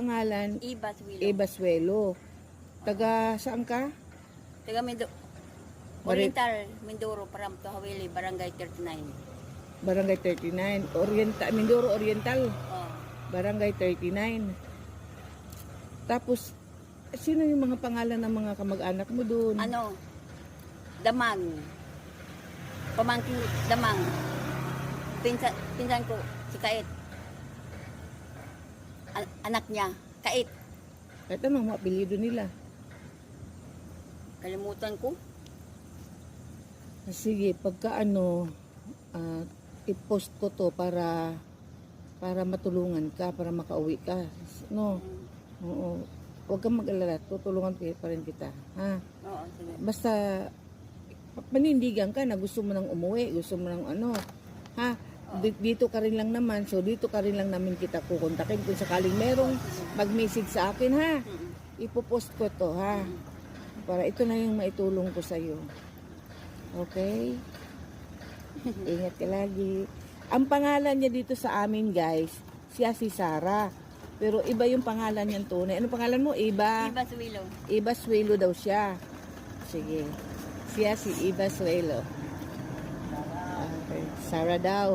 Pangalan, Ibas Willow. Eva Suelo. Taga saan ka? Taga Mindo Mari- Oriental, Mindoro, Paramto, Hawili, Barangay 39. Barangay 39. Oriental, Mindoro Oriental. Oh. Barangay 39. Tapos, sino yung mga pangalan ng mga kamag-anak mo doon? Ano? Damang. Pamangkin Damang. Pinsan, pinsan ko, si Kait. An- anak niya, Kait. Kahit anong mga apelyido nila. Kalimutan ko. Sige, pagka ano, ah, i-post ko to para para matulungan ka, para makauwi ka. No, oo. Huwag kang mag-alala, tutulungan pa pa rin kita. Ha? Oo, sige. Basta, panindigan ka na gusto mo nang umuwi, gusto mo nang ano. Ha? Di- Dito ka rin lang naman, so dito ka rin lang namin kita kukontakin kung sakaling merong mag-message sa akin, ha? Ipopost ko to, ha? Para ito na yung maitulong ko sa'yo. Okay? Ingat ka lagi. Ang pangalan niya dito sa amin, guys, siya si Sarah. Pero iba yung pangalan niyan tunay. Ano pangalan mo? Iba? Ibas Willow. Iba Suelo daw siya. Sige. Siya si Iba Suelo. Okay. Sarah daw.